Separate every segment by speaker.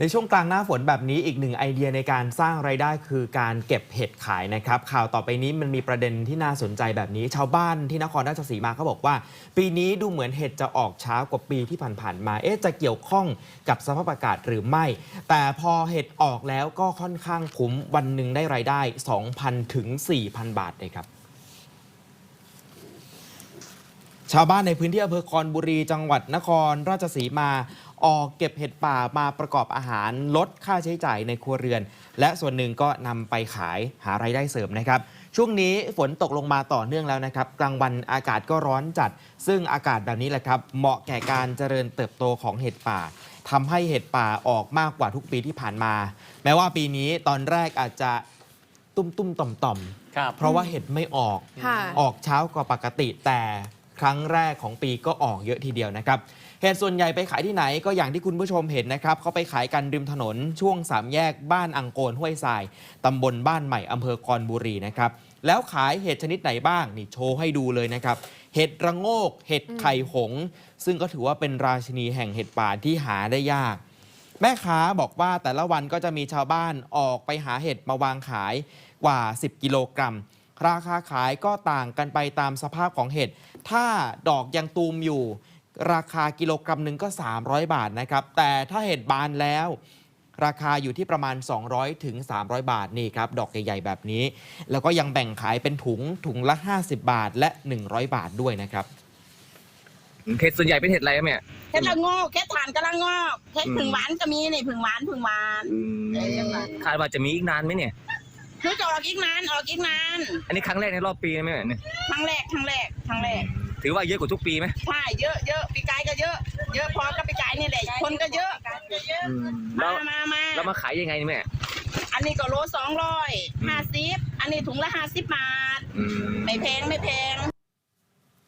Speaker 1: ในช่วงกลางหน้าฝนแบบนี้อีกหนึ่งไอเดียในการสร้างไรายได้คือการเก็บเห็ดขายนะครับ ข่าวต่อไปนี้มันมีประเด็นที่น่าสนใจแบบนี้ ชาวบ้านที่นครราชสีมาเขาบอกว่า ปีนี้ดูเหมือนเห็ดจะออกช้ากว่าปีที่ผ่านๆมา เอ๊ะจะเกี่ยวข้องกับสภาพอากาศหรือไม่ แต่พอเห็ดออกแล้วก็ค่อนข้างคุ้มวันหนึ่งได้รายได้ 2,000ถึง4,000 บาทเลยครับชาวบ้านในพื้นที่อำเภอคอนบุรีจังหวัดนครราชสีมา ออกเก็บเห็ดป่ามาประกอบอาหารลดค่าใช้จ่ายในครัวเรือน และส่วนหนึ่งก็นำไปขายหารายได้เสริมนะครับ ช่วงนี้ฝนตกลงมาต่อเนื่องแล้วนะครับ กลางวันอากาศก็ร้อนจัด ซึ่งอากาศแบบนี้แหละครับเหมาะแก่การเจริญเติบโตของเห็ดป่าทำให้เห็ดป่าออกมากกว่าทุกปีที่ผ่านมา แม้ว่าปีนี้ตอนแรกอาจจะตุ้มตุ้มๆต่อมต่อมๆ
Speaker 2: ครับ
Speaker 1: เพราะว่าเห็ดไม่ออก
Speaker 3: ค่ะ
Speaker 1: ออกเช้ากว่าปกติแต่ ครั้งแรกของปีก็ออกเยอะทีเดียวนะครับเห็ดส่วนใหญ่ไปขายที่ไหนก็อย่างที่คุณผู้ชมเห็นนะครับเขาไปขายกันริมถนนช่วงสามแยกบ้านอังโกนห้วยทรายตำบลบ้านใหม่อำเภอคอนบุรีนะครับแล้วขายเห็ดชนิดไหนบ้างนี่โชว์ให้ดูเลยนะครับ เห็ดระโงก เห็ดไข่หง ซึ่งก็ถือว่าเป็นราชินีแห่งเห็ดป่าที่หาได้ยาก แม่ค้าบอกว่าแต่ละวันก็จะมีชาวบ้านออกไปหาเห็ดมาวางขายกว่า 10 กิโลกรัม ราคาขายก็ต่างกันไปตามสภาพของเห็ด ถ้าดอกยังตูมอยู่ ราคากิโลกรัมหนึ่งก็ 300 บาทนะครับ แต่ถ้าเห็ดบานแล้ว ราคาอยู่ที่ประมาณ 200ถึง300 บาทนี่ครับ ดอกใหญ่ๆแบบนี้ แล้วก็ยังแบ่งขายเป็นถุงถุงละ 50 บาทและ 100 บาทด้วยนะครับ
Speaker 2: เห็ดส่วนใหญ่เป็นเห็ดอะไรครับแม่
Speaker 4: เห็ดละโงอกเห็ดถ่านกำลังงอกเห็ด
Speaker 2: อืม
Speaker 4: ผึ่งหวานก็มีนี่ผึ่งหวานผึ่งหวานเอ้ยยังไง
Speaker 2: คาดว่าจะมีอีกนานไหมเนี่ย
Speaker 4: คือจะออกอีกนานออกอีกนาน
Speaker 2: อันนี้ครั้งแรกในรอบปีนะแม่เนี่ย
Speaker 4: ครั้งแรกครั้งแรกครั้งแรก
Speaker 2: ถือว่าเยอะกว่าทุกปีไหม
Speaker 4: ใช่เยอะเยอะปีกายก็เยอะ เยอะพอกับปีกายนี่แหละคนก็เยอะ
Speaker 2: แล้
Speaker 4: มาวมามา
Speaker 2: เรามาขายยังไงเนี่ยแม่
Speaker 4: อันนี้ก็โลสองร้อยห้าสิบอันนี้ถุงละห้าสิบบาท
Speaker 2: อืม
Speaker 4: ไม่แพงไม่แพง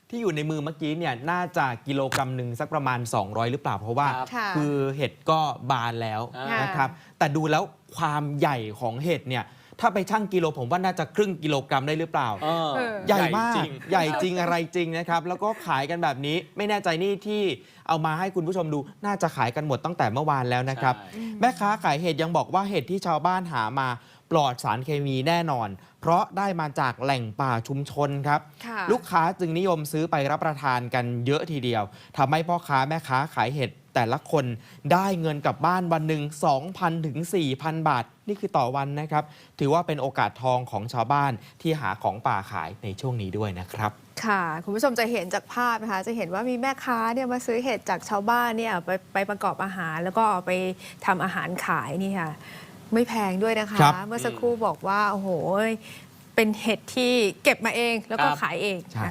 Speaker 1: ที่อยู่ในมือเมื่อกี้เนี่ยน่าจะกิโลกรัมหนึ่งสักประมาณ 200 หรือเปล่า เพราะว่า
Speaker 2: ครับ
Speaker 3: ค่ะ
Speaker 1: คือเห็ดก็บานแล้ว
Speaker 2: อ่าน
Speaker 1: นะครับ แต่ดูแล้วความใหญ่ของเห็ดเนี่ย ถ้าไปชั่งกิโลผมว่าน่าจะครึ่งกิโลกรัมได้หรือเปล่า
Speaker 2: เออ
Speaker 3: เออ
Speaker 1: ใหญ่มาก
Speaker 2: จริง
Speaker 1: ใหญ่จริงอะไรจริงนะครับ แล้วก็ขายกันแบบนี้ไม่แน่ใจนี่ที่เอามาให้คุณผู้ชมดู น่าจะขายกันหมดตั้งแต่เมื่อวานแล้วนะครับ
Speaker 2: ใช่
Speaker 1: แม่ค้าขายเห็ดยังบอกว่าเห็ดที่ชาวบ้านหามา ปลอดสารเคมีแน่นอน เพราะได้มาจากแหล่งป่าชุมชนครับ
Speaker 3: ค่ะ
Speaker 1: ลูกค้าจึงนิยมซื้อไปรับประทานกันเยอะทีเดียวทำให้พ่อค้าแม่ค้าขายเห็ดแต่ละคนได้เงินกลับบ้านวันหนึ่ง2,000 ถึง 4,000 บาท นี่คือต่อวันนะครับ ถือว่าเป็นโอกาสทองของชาวบ้านที่หาของป่าขายในช่วงนี้ด้วยนะครับ
Speaker 3: ค่ะคุณผู้ชมจะเห็นจากภาพนะคะจะเห็นว่ามีแม่ค้าเนี่ยมาซื้อเห็ดจากชาวบ้านเนี่ยไปไปประกอบอาหารแล้วก็เอาไปทำอาหารขายนี่ค่ะ ไม่แพงด้วยนะคะ
Speaker 1: ครับ
Speaker 3: เมื่อสักครู่บอกว่า โอ้โห เป็นเห็ดที่เก็บมาเองแล้วก็
Speaker 2: ครับ
Speaker 3: ขายเอง
Speaker 1: ใช่
Speaker 3: นะคะ